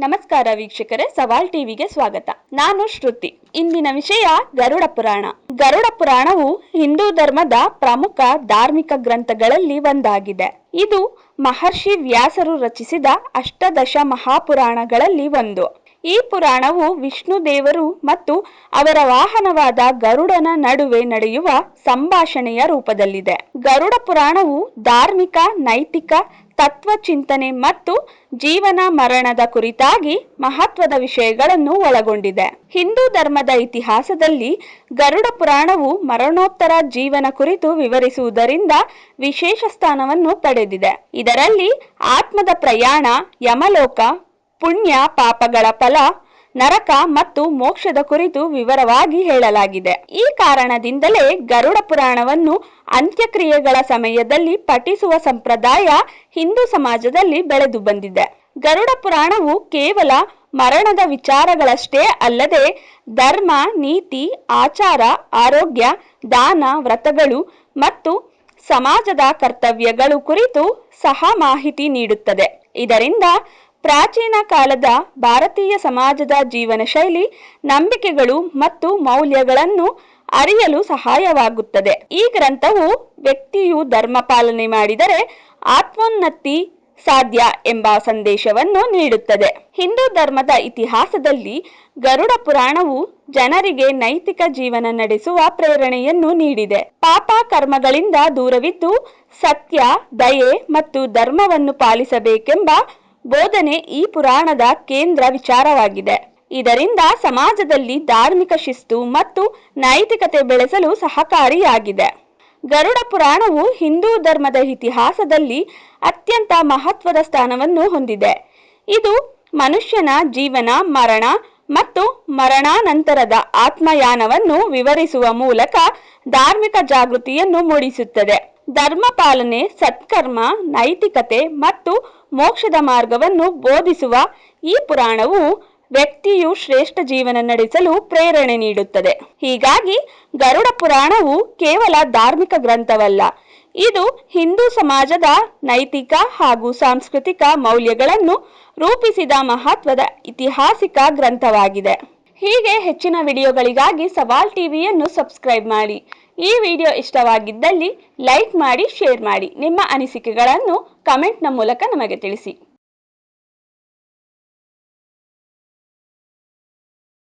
ನಮಸ್ಕಾರ ವೀಕ್ಷಕರೇ, ಸವಾಲ್ ಟಿವಿಗೆ ಸ್ವಾಗತ. ನಾನು ಶ್ರುತಿ. ಇಂದಿನ ವಿಷಯ ಗರುಡ ಪುರಾಣ. ಗರುಡ ಪುರಾಣವು ಹಿಂದೂ ಧರ್ಮದ ಪ್ರಮುಖ ಧಾರ್ಮಿಕ ಗ್ರಂಥಗಳಲ್ಲಿ ಒಂದಾಗಿದೆ. ಇದು ಮಹರ್ಷಿ ವ್ಯಾಸರು ರಚಿಸಿದ ಅಷ್ಟದಶ ಮಹಾಪುರಾಣಗಳಲ್ಲಿ ಒಂದು. ಈ ಪುರಾಣವು ವಿಷ್ಣು ದೇವರು ಮತ್ತು ಅವರ ವಾಹನವಾದ ಗರುಡನ ನಡುವೆ ನಡೆಯುವ ಸಂಭಾಷಣೆಯ ರೂಪದಲ್ಲಿದೆ. ಗರುಡ ಪುರಾಣವು ಧಾರ್ಮಿಕ, ನೈತಿಕ ತತ್ವ ಚಿಂತನೆ ಮತ್ತು ಜೀವನ ಮರಣದ ಕುರಿತಾಗಿ ಮಹತ್ವದ ವಿಷಯಗಳನ್ನು ಒಳಗೊಂಡಿದೆ. ಹಿಂದೂ ಧರ್ಮದ ಇತಿಹಾಸದಲ್ಲಿ ಗರುಡ ಪುರಾಣವು ಮರಣೋತ್ತರ ಜೀವನ ಕುರಿತು ವಿವರಿಸುವುದರಿಂದ ವಿಶೇಷ ಸ್ಥಾನವನ್ನು ಪಡೆದಿದೆ. ಇದರಲ್ಲಿ ಆತ್ಮದ ಪ್ರಯಾಣ, ಯಮಲೋಕ ಪುಣ್ಯ ಪಾಪಗಳ ಫಲ, ನರಕ ಮತ್ತು ಮೋಕ್ಷದ ಕುರಿತು ವಿವರವಾಗಿ ಹೇಳಲಾಗಿದೆ. ಈ ಕಾರಣದಿಂದಲೇ ಗರುಡ ಪುರಾಣವನ್ನು ಅಂತ್ಯಕ್ರಿಯೆಗಳ ಸಮಯದಲ್ಲಿ ಪಠಿಸುವ ಸಂಪ್ರದಾಯ ಹಿಂದೂ ಸಮಾಜದಲ್ಲಿ ಬೆಳೆದು ಬಂದಿದೆ. ಗರುಡ ಪುರಾಣವು ಕೇವಲ ಮರಣದ ವಿಚಾರಗಳಷ್ಟೇ ಅಲ್ಲದೆ ಧರ್ಮ, ನೀತಿ, ಆಚಾರ, ಆರೋಗ್ಯ, ದಾನ, ವ್ರತಗಳು ಮತ್ತು ಸಮಾಜದ ಕರ್ತವ್ಯಗಳು ಕುರಿತು ಸಹ ಮಾಹಿತಿ ನೀಡುತ್ತದೆ. ಇದರಿಂದ ಪ್ರಾಚೀನ ಕಾಲದ ಭಾರತೀಯ ಸಮಾಜದ ಜೀವನ ಶೈಲಿ, ನಂಬಿಕೆಗಳು ಮತ್ತು ಮೌಲ್ಯಗಳನ್ನು ಅರಿಯಲು ಸಹಾಯವಾಗುತ್ತದೆ. ಈ ಗ್ರಂಥವು ವ್ಯಕ್ತಿಯು ಧರ್ಮ ಪಾಲನೆ ಮಾಡಿದರೆ ಆತ್ಮೋನ್ನತಿ ಸಾಧ್ಯ ಎಂಬ ಸಂದೇಶವನ್ನು ನೀಡುತ್ತದೆ. ಹಿಂದೂ ಧರ್ಮದ ಇತಿಹಾಸದಲ್ಲಿ ಗರುಡ ಪುರಾಣವು ಜನರಿಗೆ ನೈತಿಕ ಜೀವನ ನಡೆಸುವ ಪ್ರೇರಣೆಯನ್ನು ನೀಡಿದೆ. ಪಾಪ ಕರ್ಮಗಳಿಂದ ದೂರವಿದ್ದು ಸತ್ಯ, ದಯೆ ಮತ್ತು ಧರ್ಮವನ್ನು ಪಾಲಿಸಬೇಕೆಂಬ ಬೋಧನೆ ಈ ಪುರಾಣದ ಕೇಂದ್ರ ವಿಚಾರವಾಗಿದೆ. ಇದರಿಂದ ಸಮಾಜದಲ್ಲಿ ಧಾರ್ಮಿಕ ಶಿಸ್ತು ಮತ್ತು ನೈತಿಕತೆ ಬೆಳೆಸಲು ಸಹಕಾರಿಯಾಗಿದೆ. ಗರುಡ ಪುರಾಣವು ಹಿಂದೂ ಧರ್ಮದ ಇತಿಹಾಸದಲ್ಲಿ ಅತ್ಯಂತ ಮಹತ್ವದ ಸ್ಥಾನವನ್ನು ಹೊಂದಿದೆ. ಇದು ಮನುಷ್ಯನ ಜೀವನ, ಮರಣ ಮತ್ತು ಮರಣಾನಂತರದ ಆತ್ಮಯಾನವನ್ನು ವಿವರಿಸುವ ಮೂಲಕ ಧಾರ್ಮಿಕ ಜಾಗೃತಿಯನ್ನು ಮೂಡಿಸುತ್ತದೆ. ಧರ್ಮ ಪಾಲನೆ ಸತ್ಕರ್ಮ, ನೈತಿಕತೆ ಮತ್ತು ಮೋಕ್ಷದ ಮಾರ್ಗವನ್ನು ಬೋಧಿಸುವ ಈ ಪುರಾಣವು ವ್ಯಕ್ತಿಯು ಶ್ರೇಷ್ಠ ಜೀವನ ನಡೆಸಲು ಪ್ರೇರಣೆ ನೀಡುತ್ತದೆ. ಹೀಗಾಗಿ ಗರುಡ ಪುರಾಣವು ಕೇವಲ ಧಾರ್ಮಿಕ ಗ್ರಂಥವಲ್ಲ, ಇದು ಹಿಂದೂ ಸಮಾಜದ ನೈತಿಕ ಹಾಗೂ ಸಾಂಸ್ಕೃತಿಕ ಮೌಲ್ಯಗಳನ್ನು ರೂಪಿಸಿದ ಮಹತ್ವದ ಐತಿಹಾಸಿಕ ಗ್ರಂಥವಾಗಿದೆ. ಹೀಗೆ ಹೆಚ್ಚಿನ ವಿಡಿಯೋಗಳಿಗಾಗಿ ಸವಾಲ್ ಟಿವಿಯನ್ನು ಸಬ್ಸ್ಕ್ರೈಬ್ ಮಾಡಿ. ಈ ವಿಡಿಯೋ ಇಷ್ಟವಾಗಿದ್ದಲ್ಲಿ ಲೈಕ್ ಮಾಡಿ, ಶೇರ್ ಮಾಡಿ. ನಿಮ್ಮ ಅನಿಸಿಕೆಗಳನ್ನು ಕಮೆಂಟ್ನ ಮೂಲಕ ನಮಗೆ ತಿಳಿಸಿ.